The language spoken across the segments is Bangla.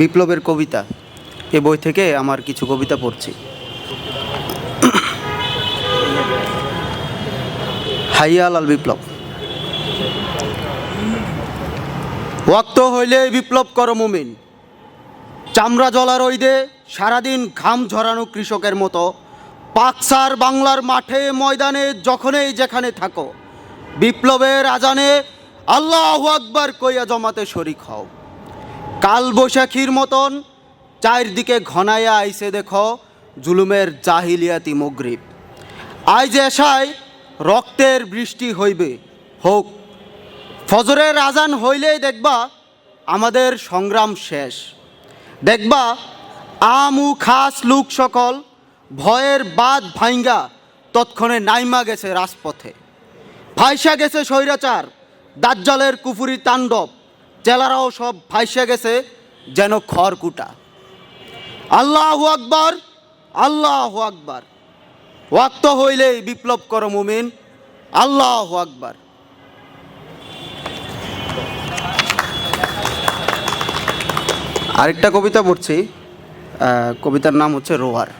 বিপ্লবের কবিতা। এ বই থেকে আমার কিছু কবিতা পড়ছি। হাইয়াল আল বিপ্লব। ওয়াক্ত হইলে বিপ্লব কর মুমিন। চামড়া জলা রইদে সারাদিন ঘাম ঝরানো কৃষকের মতো। পাকসার বাংলার মাঠে, ময়দানে, যখনই যেখানে থাকো। বিপ্লবের আজানে আল্লাহ আকবার কইয়া জমাতে শরিক হও। কাল বৈশাখীর মতন চারদিকে ঘনাইয়া আইসে দেখো জুলুমের জাহিলিয়াতি মগ্রিব। আজ এসায় রক্তের বৃষ্টি হইবে, হোক। ফজরের আজান হইলেই দেখবা আমাদের সংগ্রাম শেষ। দেখবা আমু খাস লুক সকল ভয়ের বাদ ভাইঙ্গা তৎক্ষণে নাইমা গেছে রাজপথে। ভাইসা গেছে স্বৈরাচার, দাজ্জালের কুফুরি তাণ্ডব জেলারাও সব ভাইসা গেছে, যেন খড়কুটা। আল্লাহ আকবার আল্লাহ আকবার। ওয়াক্ত হইলেই বিপ্লব কর মুমিন, আল্লাহ আকবার। আরেকটা কবিতা পড়ছি কবিতার নাম হচ্ছে রোয়ার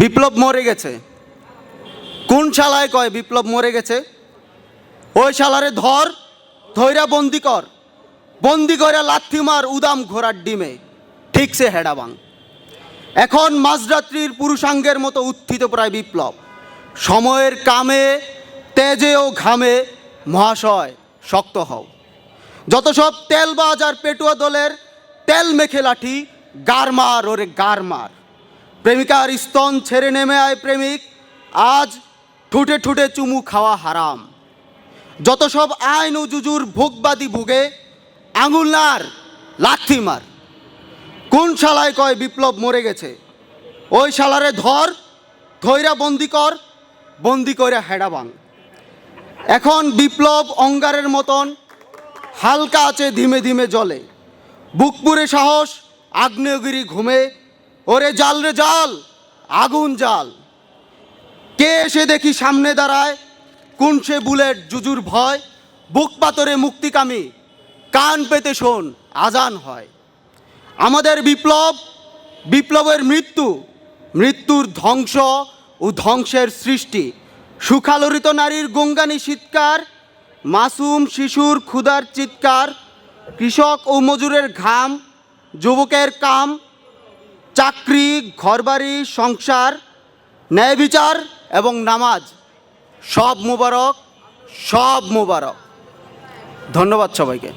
বিপ্লব মরে গেছে। কোন শালায় কয় বিপ্লব মরে গেছে? ওই শালারে ধর ধৈরা বন্দি কর। বন্দি করে লাথি মার উদাম ঘোড়ার ডিমে। ঠিকসে হেডাবাং। এখন মাঝরাত্রির পুরুষাঙ্গের মতো উত্থিত প্রায় বিপ্লব। সময়ের কামে, তেজে ও ঘামে মহাশয় শক্ত হও। যত সব তেলবাজ আর পেটুয়া দলের তেল মেখে লাঠি গারমার ওরে গারমার প্রেমিকার স্তন ছেড়ে নেমে আয় প্রেমিক, আজ ঠুটে ঠুটে চুমু খাওয়া হারাম। যত সব আইন ও জুজুর ভোগবাদী ভুগে, আঙুল নার লাথি মার। কোন শালায় কয় বিপ্লব মরে গেছে? ওই শালারে ধর ধৈরা বন্দি কর, বন্দি করে হেডাবাং এখন বিপ্লব অঙ্গারের মতন হালকা আছে ধীমে ধীমে জলে। বুকপুরে সাহস, আগ্নেয়গিরি ঘুমে। ওরে জাল রে জাল, আগুন জাল। কে এসে দেখি সামনে দাঁড়ায়? কোন সে বুলেট জুজুর ভয়? বুক পাতরে মুক্তিকামী। কান পেতে শোন, আজান হয়। আমাদের বিপ্লব, বিপ্লবের মৃত্যু, মৃত্যুর ধ্বংস ও ধ্বংসের সৃষ্টি। সুখালোরিত নারীর গঙ্গানি শীতকার মাসুম শিশুর ক্ষুধার চিৎকার, কৃষক ও মজুরের ঘাম, যুবকের কাম, চাকরি, ঘরবাড়ি, সংসার ন্যায় বিচার এবং নামাজ। সব মুবারক সব মুবারক। ধন্যবাদ সবাইকে।